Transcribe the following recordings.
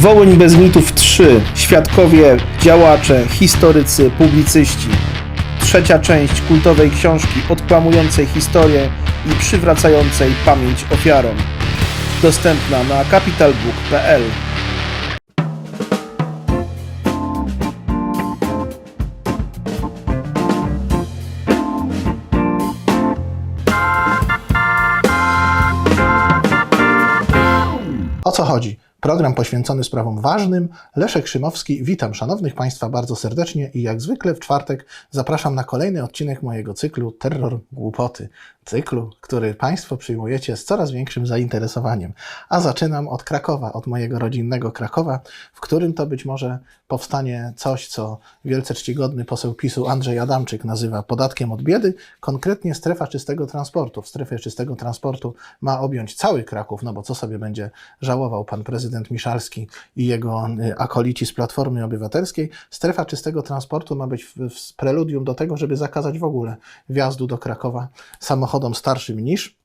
Wołyń bez mitów 3. Świadkowie, działacze, historycy, publicyści. Trzecia część kultowej książki odklamującej historię i przywracającej pamięć ofiarom. Dostępna na capitalbook.pl Program poświęcony sprawom ważnym. Leszek Szymowski, witam szanownych Państwa bardzo serdecznie i jak zwykle w czwartek zapraszam na kolejny odcinek mojego cyklu Terror Głupoty. Cyklu, który Państwo przyjmujecie z coraz większym zainteresowaniem. A zaczynam od Krakowa, od mojego rodzinnego Krakowa, w którym to być może powstanie coś, co wielce czcigodny poseł PiSu Andrzej Adamczyk nazywa podatkiem od biedy, konkretnie strefa czystego transportu. W strefie czystego transportu ma objąć cały Kraków, no bo co sobie będzie żałował pan prezydent Miszalski i jego y, akolici z Platformy Obywatelskiej. Strefa czystego transportu ma być w preludium do tego, żeby zakazać w ogóle wjazdu do Krakowa samochodom starszym niż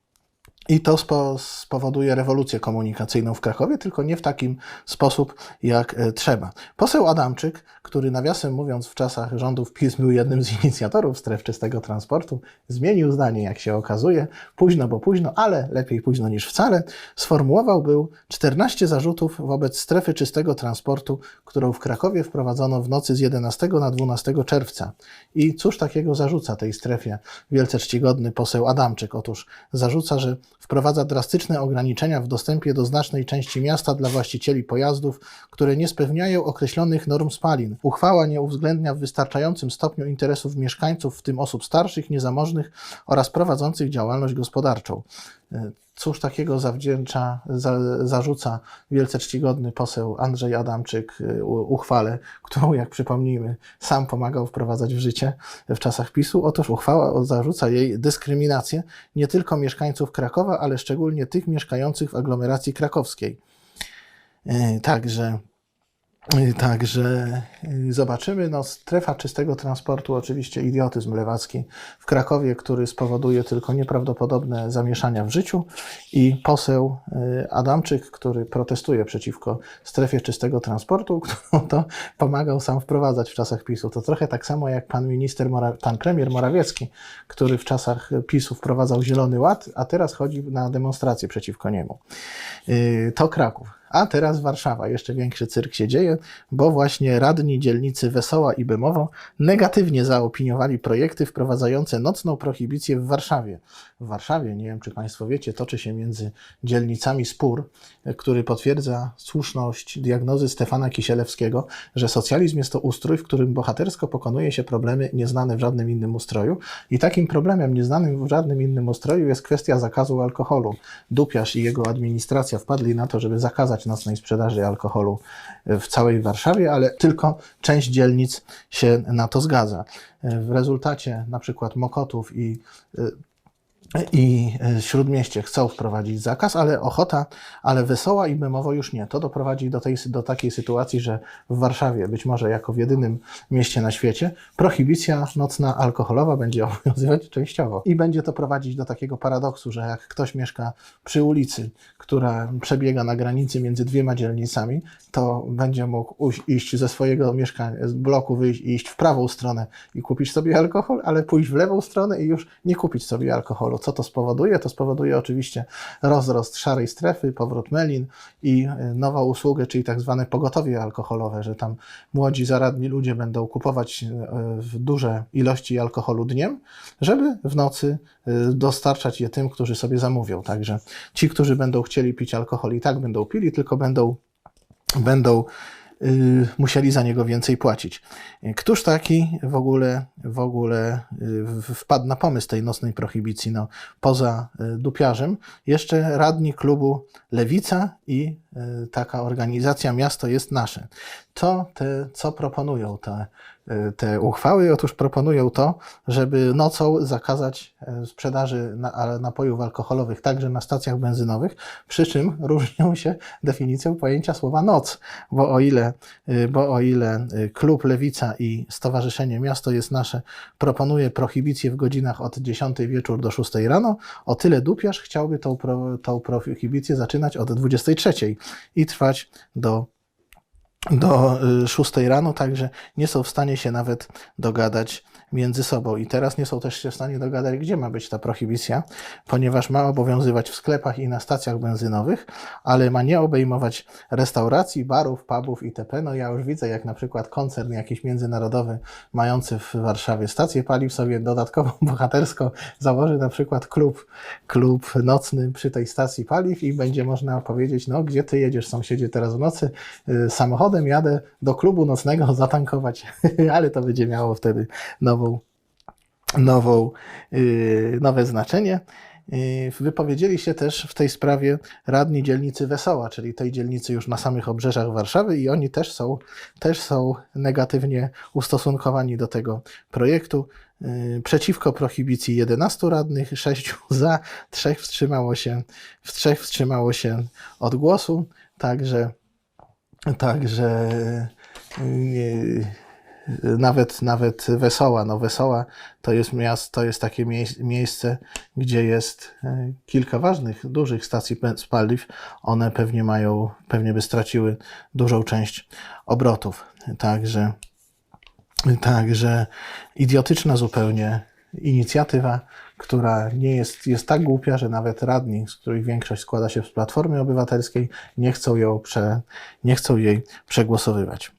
i to spo, spowoduje rewolucję komunikacyjną w Krakowie, tylko nie w takim sposób, jak e, trzeba. Poseł Adamczyk, który nawiasem mówiąc w czasach rządów PiS był jednym z inicjatorów stref czystego transportu, zmienił zdanie, jak się okazuje, późno, bo późno, ale lepiej późno niż wcale, sformułował był 14 zarzutów wobec strefy czystego transportu, którą w Krakowie wprowadzono w nocy z 11 na 12 czerwca. I cóż takiego zarzuca tej strefie wielce czcigodny poseł Adamczyk? Otóż zarzuca, że wprowadza drastyczne ograniczenia w dostępie do znacznej części miasta dla właścicieli pojazdów, które nie spełniają określonych norm spalin. Uchwała nie uwzględnia w wystarczającym stopniu interesów mieszkańców, w tym osób starszych, niezamożnych oraz prowadzących działalność gospodarczą. Cóż takiego zawdzięcza, za, zarzuca wielce czcigodny poseł Andrzej Adamczyk u- uchwale, którą, jak przypomnijmy, sam pomagał wprowadzać w życie w czasach PiSu. Otóż uchwała zarzuca jej dyskryminację nie tylko mieszkańców Krakowa, ale szczególnie tych mieszkających w aglomeracji krakowskiej. E, Także Y, Także y, zobaczymy. No, strefa czystego transportu, oczywiście idiotyzm lewacki w Krakowie, który spowoduje tylko nieprawdopodobne zamieszania w życiu. I poseł y, Adamczyk, który protestuje przeciwko strefie czystego transportu, którą to pomagał sam wprowadzać w czasach PiSu. To trochę tak samo jak pan minister, pan premier Morawiecki, który w czasach PiSu wprowadzał Zielony Ład, a teraz chodzi na demonstrację przeciwko niemu. Y, To Kraków. A teraz Warszawa. Jeszcze większy cyrk się dzieje, bo właśnie radni dzielnicy Wesoła i Bemowo negatywnie zaopiniowali projekty wprowadzające nocną prohibicję w Warszawie. W Warszawie, nie wiem czy Państwo wiecie, toczy się między dzielnicami spór, który potwierdza słuszność diagnozy Stefana Kisielewskiego, że socjalizm jest to ustrój, w którym bohatersko pokonuje się problemy nieznane w żadnym innym ustroju. I takim problemem nieznanym w żadnym innym ustroju jest kwestia zakazu alkoholu. Dupiarz i jego administracja wpadli na to, żeby zakazać nocnej sprzedaży alkoholu w całej Warszawie, ale tylko część dzielnic się na to zgadza. W rezultacie na przykład Mokotów i i e, Śródmieście chcą wprowadzić zakaz, ale Ochota, ale Wesoła i Bemowo już nie. To doprowadzi do, tej, do takiej sytuacji, że w Warszawie, być może jako w jedynym mieście na świecie, prohibicja nocna alkoholowa będzie obowiązywać częściowo. I będzie to prowadzić do takiego paradoksu, że jak ktoś mieszka przy ulicy, która przebiega na granicy między dwiema dzielnicami, to będzie mógł iść ze swojego mieszkania, z bloku wyjść iść w prawą stronę i kupić sobie alkohol, ale pójść w lewą stronę i już nie kupić sobie alkoholu. Co to spowoduje? To spowoduje oczywiście rozrost szarej strefy, powrót melin i y, nowa usługę, czyli tak zwane pogotowie alkoholowe, że tam młodzi, zaradni ludzie będą kupować y, w duże ilości alkoholu dniem, żeby w nocy y, dostarczać je tym, którzy sobie zamówią. Także ci, którzy będą chcieli pić alkohol i tak będą pili, tylko będą będą musieli za niego więcej płacić. Y, Któż taki w ogóle, w ogóle y, wpadł na pomysł tej nocnej prohibicji? No, poza y, dupiarzem, jeszcze radni klubu Lewica i y, taka organizacja Miasto jest Nasze. To te, co proponują te, y, te uchwały? Otóż proponują to, żeby nocą zakazać e, sprzedaży napojów alkoholowych także na stacjach benzynowych, przy czym różnią się definicją pojęcia słowa noc, bo o ile, y, bo o ile y, klub Lewica i Stowarzyszenie Miasto jest Nasze proponuje prohibicję w godzinach od 10 wieczór do 6 rano, o tyle Dupiarz chciałby tą, tą prohibicję zaczynać od 23 i trwać do do y, 6 rano, także nie są w stanie się nawet dogadać między sobą. I teraz nie są też się w stanie dogadać, gdzie ma być ta prohibicja, ponieważ ma obowiązywać w sklepach i na stacjach benzynowych, ale ma nie obejmować restauracji, barów, pubów itp. No ja już widzę, jak na przykład koncern jakiś międzynarodowy mający w Warszawie stację paliw sobie dodatkowo bohatersko założy na przykład klub, klub nocny przy tej stacji paliw i będzie można powiedzieć, no gdzie ty jedziesz sąsiedzie teraz w nocy? Y, Samochodem jadę do klubu nocnego zatankować, ale to będzie miało wtedy nową, nową, y, nowe znaczenie. Y, Wypowiedzieli się też w tej sprawie radni dzielnicy Wesoła, czyli tej dzielnicy już na samych obrzeżach Warszawy i oni też są, też są negatywnie ustosunkowani do tego projektu. Y, Przeciwko prohibicji 11 radnych, 6 za, 3 wstrzymało się, w 3 wstrzymało się od głosu, także Także nawet, nawet Wesoła, no Wesoła to jest miasto, to jest takie mie- miejsce, gdzie jest y, kilka ważnych, dużych stacji paliw. One pewnie mają, pewnie by straciły dużą część obrotów. Także, także idiotyczna zupełnie inicjatywa, która nie jest, jest tak głupia, że nawet radni, z których większość składa się z Platformy Obywatelskiej, nie chcą, ją prze, nie chcą jej przegłosowywać.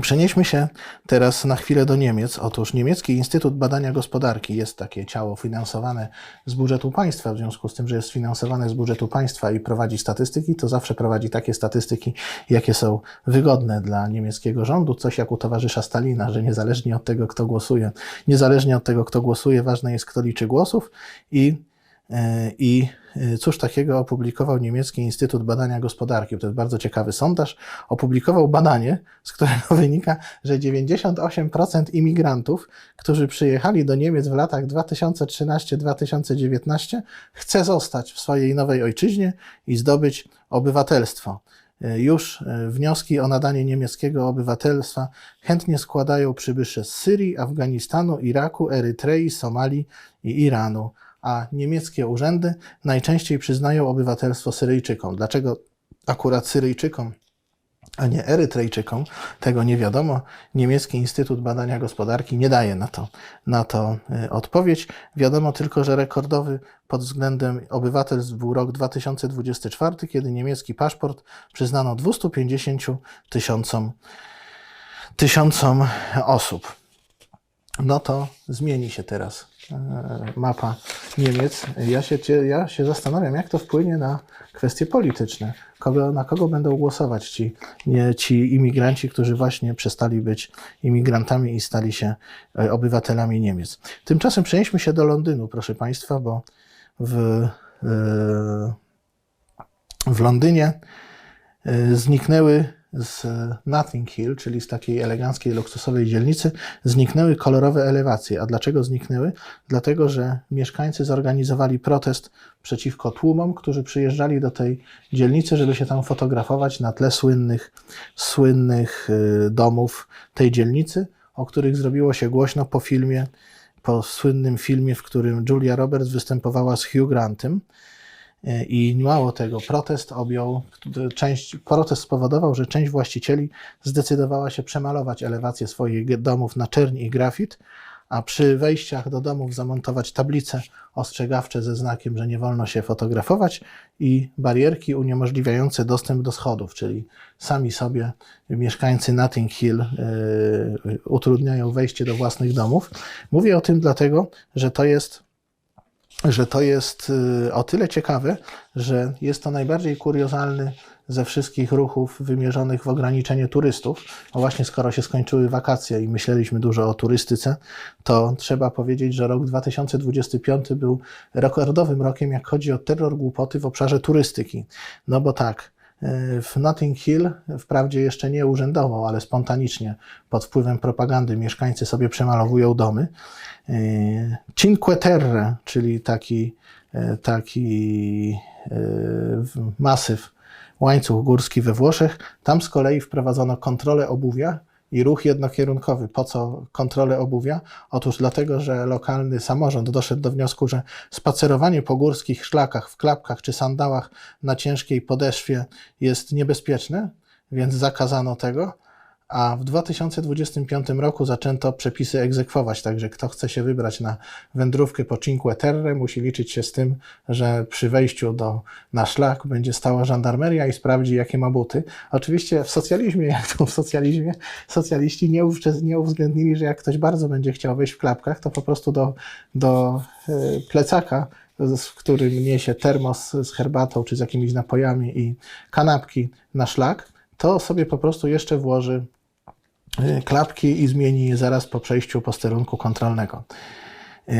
Przenieśmy się teraz na chwilę do Niemiec. Otóż Niemiecki Instytut Badania Gospodarki jest takie ciało finansowane z budżetu państwa. W związku z tym, że jest finansowane z budżetu państwa i prowadzi statystyki, to zawsze prowadzi takie statystyki, jakie są wygodne dla niemieckiego rządu. Coś jak u towarzysza Stalina, że niezależnie od tego, kto głosuje, niezależnie od tego, kto głosuje, ważne jest, kto liczy głosów i I e, cóż takiego opublikował Niemiecki Instytut Badania Gospodarki? To jest bardzo ciekawy sondaż. Opublikował badanie, z którego wynika, że 98% imigrantów, którzy przyjechali do Niemiec w latach 2013-2019, chce zostać w swojej nowej ojczyźnie i zdobyć obywatelstwo. E, Już e, wnioski o nadanie niemieckiego obywatelstwa chętnie składają przybysze z Syrii, Afganistanu, Iraku, Erytrei, Somalii i Iranu a niemieckie urzędy najczęściej przyznają obywatelstwo Syryjczykom. Dlaczego akurat Syryjczykom, a nie Erytrejczykom, tego nie wiadomo. Niemiecki Instytut Badania Gospodarki nie daje na to, na to y, odpowiedź. Wiadomo tylko, że rekordowy pod względem obywatelstw był rok 2024, kiedy niemiecki paszport przyznano 250 tysiącom, tysiącom osób no to zmieni się teraz mapa Niemiec. Ja się, ja się zastanawiam, jak to wpłynie na kwestie polityczne. Kogo, na kogo będą głosować ci, nie, ci imigranci, którzy właśnie przestali być imigrantami i stali się e, obywatelami Niemiec. Tymczasem przenieśmy się do Londynu, proszę Państwa, bo w, e, w Londynie e, zniknęły z Nothing Hill, czyli z takiej eleganckiej, luksusowej dzielnicy, zniknęły kolorowe elewacje. A dlaczego zniknęły? Dlatego, że mieszkańcy zorganizowali protest przeciwko tłumom, którzy przyjeżdżali do tej dzielnicy, żeby się tam fotografować na tle słynnych, słynnych y, domów tej dzielnicy, o których zrobiło się głośno po filmie, po słynnym filmie, w którym Julia Roberts występowała z Hugh Grantem. E, I mało tego, protest objął, część, protest spowodował, że część właścicieli zdecydowała się przemalować elewację swoich domów na czerń i grafit, a przy wejściach do domów zamontować tablice ostrzegawcze ze znakiem, że nie wolno się fotografować i barierki uniemożliwiające dostęp do schodów, czyli sami sobie mieszkańcy Notting Hill e, utrudniają wejście do własnych domów. Mówię o tym dlatego, że to jest że to jest y, o tyle ciekawe, że jest to najbardziej kuriozalny ze wszystkich ruchów wymierzonych w ograniczenie turystów. A właśnie skoro się skończyły wakacje i myśleliśmy dużo o turystyce, to trzeba powiedzieć, że rok 2025 był rekordowym rokiem, jak chodzi o terror głupoty w obszarze turystyki. No bo tak, w Notting Hill, wprawdzie jeszcze nie urzędowo, ale spontanicznie, pod wpływem propagandy, mieszkańcy sobie przemalowują domy. Y, Cinque Terre, czyli taki, y, taki masyw, łańcuch górski we Włoszech, tam z kolei wprowadzono kontrolę obuwia i ruch jednokierunkowy. Po co kontrolę obuwia? Otóż dlatego, że lokalny samorząd doszedł do wniosku, że spacerowanie po górskich szlakach w klapkach czy sandałach na ciężkiej podeszwie jest niebezpieczne. więc zakazano tego. A w 2025 roku zaczęto przepisy egzekwować, także kto chce się wybrać na wędrówkę po Cinque Terre, musi liczyć się z tym, że przy wejściu do, na szlak będzie stała żandarmeria i sprawdzi, jakie ma buty. Oczywiście w socjalizmie, jak to w socjalizmie, socjaliści nie, nie uwzględnili, że jak ktoś bardzo będzie chciał wejść w klapkach, to po prostu do, do e, plecaka, w którym niesie termos z herbatą czy z jakimiś napojami i kanapki na szlak, to sobie po prostu jeszcze włoży klapki i zmieni je zaraz po przejściu posterunku kontrolnego. Yy,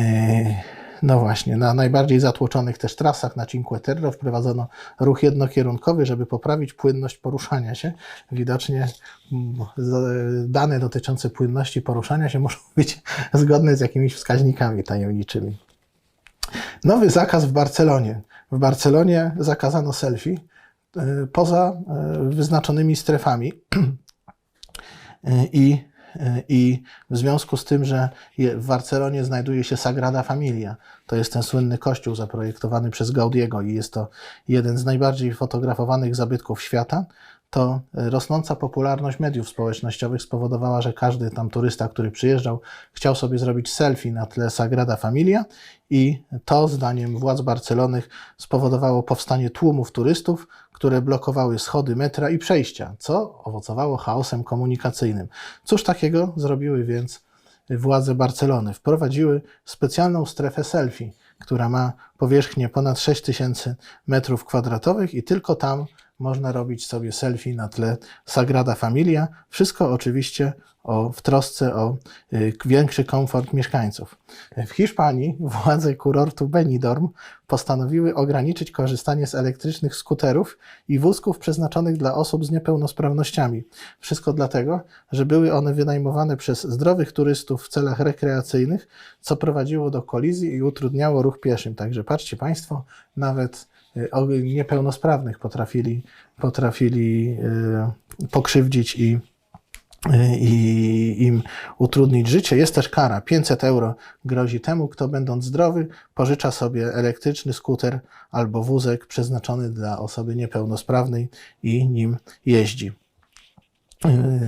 No właśnie, na najbardziej zatłoczonych też trasach na Cinque Terre wprowadzono ruch jednokierunkowy, żeby poprawić płynność poruszania się. Widocznie mm, z- dane dotyczące płynności poruszania się muszą być zgodne z jakimiś wskaźnikami tajemniczymi. Nowy zakaz w Barcelonie. W Barcelonie zakazano selfie y, poza y, wyznaczonymi strefami. Y, I, y, I w związku z tym, że w Barcelonie znajduje się Sagrada Familia, to jest ten słynny kościół zaprojektowany przez Gaudiego i jest to jeden z najbardziej fotografowanych zabytków świata, to y, rosnąca popularność mediów społecznościowych spowodowała, że każdy tam turysta, który przyjeżdżał, chciał sobie zrobić selfie na tle Sagrada Familia i to, zdaniem władz Barcelony, spowodowało powstanie tłumów turystów, które blokowały schody metra i przejścia, co owocowało chaosem komunikacyjnym. Cóż takiego zrobiły więc władze Barcelony? Wprowadziły specjalną strefę selfie, która ma powierzchnię ponad 6000 metrów kwadratowych i tylko tam można robić sobie selfie na tle Sagrada Familia. Wszystko oczywiście o, w trosce o y, większy komfort mieszkańców. W Hiszpanii władze kurortu Benidorm postanowiły ograniczyć korzystanie z elektrycznych skuterów i wózków przeznaczonych dla osób z niepełnosprawnościami. Wszystko dlatego, że były one wynajmowane przez zdrowych turystów w celach rekreacyjnych, co prowadziło do kolizji i utrudniało ruch pieszym. Także patrzcie Państwo, nawet niepełnosprawnych potrafili, potrafili y, pokrzywdzić i i im utrudnić życie. Jest też kara. 500 euro grozi temu, kto będąc zdrowy, pożycza sobie elektryczny skuter albo wózek przeznaczony dla osoby niepełnosprawnej i nim jeździ.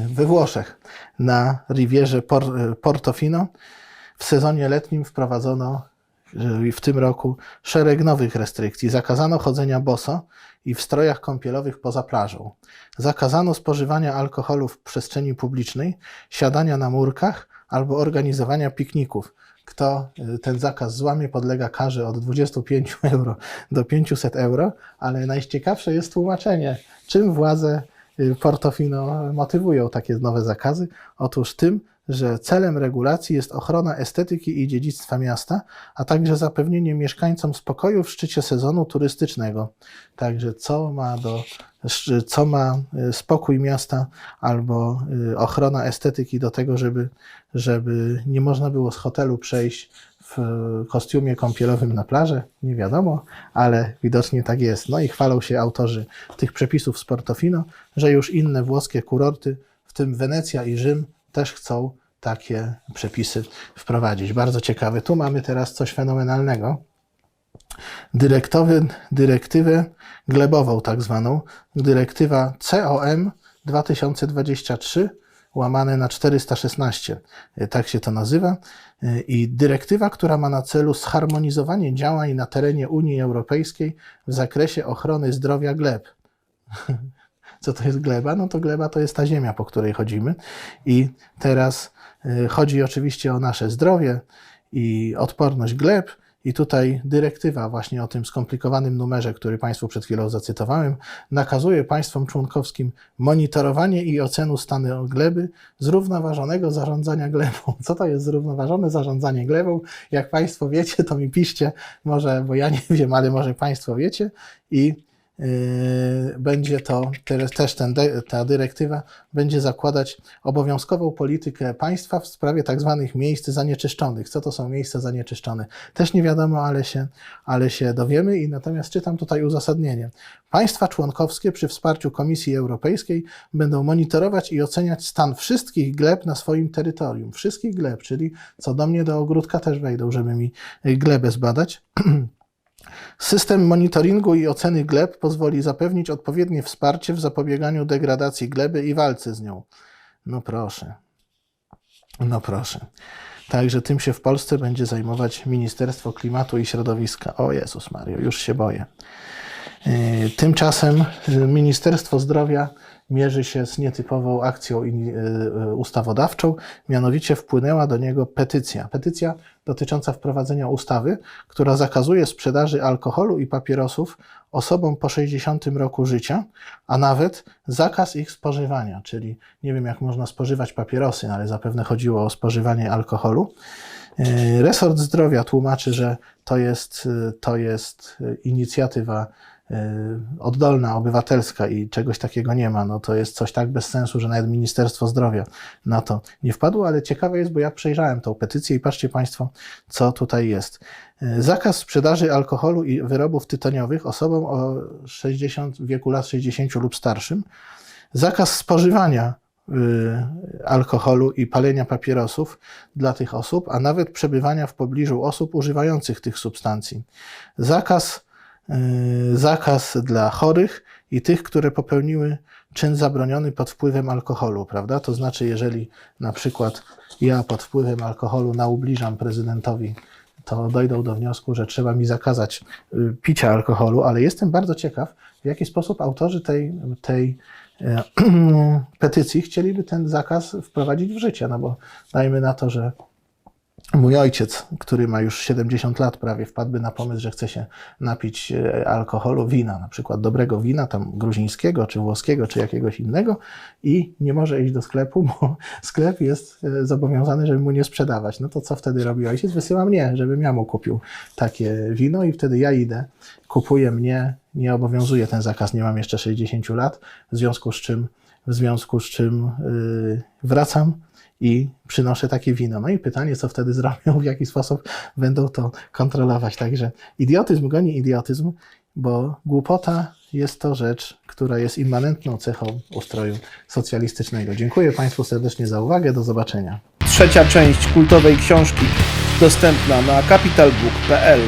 We Włoszech na Rivierze Por- Portofino w sezonie letnim wprowadzono w tym roku szereg nowych restrykcji. Zakazano chodzenia boso i w strojach kąpielowych poza plażą. Zakazano spożywania alkoholu w przestrzeni publicznej, siadania na murkach albo organizowania pikników. Kto y, ten zakaz złamie, podlega karze od 25 euro do 500 euro, ale najciekawsze jest tłumaczenie, czym władze y, Portofino motywują takie nowe zakazy. Otóż tym, że celem regulacji jest ochrona estetyki i dziedzictwa miasta, a także zapewnienie mieszkańcom spokoju w szczycie sezonu turystycznego. Także co ma do co ma y, spokój miasta albo y, ochrona estetyki do tego, żeby, żeby nie można było z hotelu przejść w kostiumie kąpielowym na plażę, nie wiadomo, ale widocznie tak jest. No i chwalą się autorzy tych przepisów z Portofino, że już inne włoskie kurorty, w tym Wenecja i Rzym, też chcą takie przepisy wprowadzić. Bardzo ciekawe. Tu mamy teraz coś fenomenalnego dyrektowy, dyrektywę glebową, tak zwaną, dyrektywa COM 2023 łamane na 416, y, tak się to nazywa, i dyrektywa, która ma na celu zharmonizowanie działań na terenie Unii Europejskiej w zakresie ochrony zdrowia gleb. Co to jest gleba? No to gleba to jest ta ziemia, po której chodzimy. I teraz y, chodzi oczywiście o nasze zdrowie i odporność gleb. I tutaj dyrektywa właśnie o tym skomplikowanym numerze, który Państwu przed chwilą zacytowałem, nakazuje państwom członkowskim monitorowanie i ocenę stanu gleby zrównoważonego zarządzania glebą. Co to jest zrównoważone zarządzanie glebą? Jak Państwo wiecie, to mi piszcie, może, bo ja nie wiem, ale może Państwo wiecie i będzie to też ten, ta dyrektywa będzie zakładać obowiązkową politykę państwa w sprawie tak zwanych miejsc zanieczyszczonych. Co to są miejsca zanieczyszczone? Też nie wiadomo, ale się, ale się dowiemy i natomiast czytam tutaj uzasadnienie. Państwa członkowskie przy wsparciu Komisji Europejskiej będą monitorować i oceniać stan wszystkich gleb na swoim terytorium. Wszystkich gleb, czyli co do mnie do ogródka też wejdą, żeby mi glebę zbadać. System monitoringu i oceny gleb pozwoli zapewnić odpowiednie wsparcie w zapobieganiu degradacji gleby i walce z nią. No proszę. No proszę. Także tym się w Polsce będzie zajmować Ministerstwo Klimatu i Środowiska. O Jezus Mario, już się boję. Yy, Tymczasem yy, Ministerstwo Zdrowia mierzy się z nietypową akcją in- yy, ustawodawczą, mianowicie wpłynęła do niego petycja. Petycja dotycząca wprowadzenia ustawy, która zakazuje sprzedaży alkoholu i papierosów osobom po 60 roku życia, a nawet zakaz ich spożywania, czyli nie wiem jak można spożywać papierosy, no ale zapewne chodziło o spożywanie alkoholu. Yy, Resort Zdrowia tłumaczy, że to jest, to jest inicjatywa oddolna, obywatelska i czegoś takiego nie ma. No to jest coś tak bez sensu, że nawet Ministerstwo Zdrowia na to nie wpadło, ale ciekawe jest, bo ja przejrzałem tą petycję i patrzcie Państwo, co tutaj jest. Yy, Zakaz sprzedaży alkoholu i wyrobów tytoniowych osobom o 60, w wieku lat 60 lub starszym. Zakaz spożywania y, alkoholu i palenia papierosów dla tych osób, a nawet przebywania w pobliżu osób używających tych substancji. Zakaz, y, zakaz dla chorych i tych, które popełniły czyn zabroniony pod wpływem alkoholu, prawda? To znaczy, jeżeli na przykład ja pod wpływem alkoholu naubliżam prezydentowi, to dojdą do wniosku, że trzeba mi zakazać y, picia alkoholu, ale jestem bardzo ciekaw, w jaki sposób autorzy tej, tej e, petycji chcieliby ten zakaz wprowadzić w życie, no bo dajmy na to, że mój ojciec, który ma już 70 lat prawie, wpadłby na pomysł, że chce się napić e, alkoholu, wina, na przykład dobrego wina, tam gruzińskiego, czy włoskiego, czy jakiegoś innego i nie może iść do sklepu, bo sklep jest e, zobowiązany, żeby mu nie sprzedawać. No to co wtedy robi ojciec? Wysyła mnie, żebym ja mu kupił takie wino i wtedy ja idę, kupuję mnie, nie obowiązuje ten zakaz, nie mam jeszcze 60 lat, w związku z czym, w związku z czym yy, wracam i przynoszę takie wino. No i pytanie, co wtedy zrobią, w jaki sposób będą to kontrolować. Także idiotyzm goni idiotyzm, bo głupota jest to rzecz, która jest immanentną cechą ustroju socjalistycznego. Dziękuję Państwu serdecznie za uwagę. Do zobaczenia. Trzecia część kultowej książki dostępna na capitalbook.pl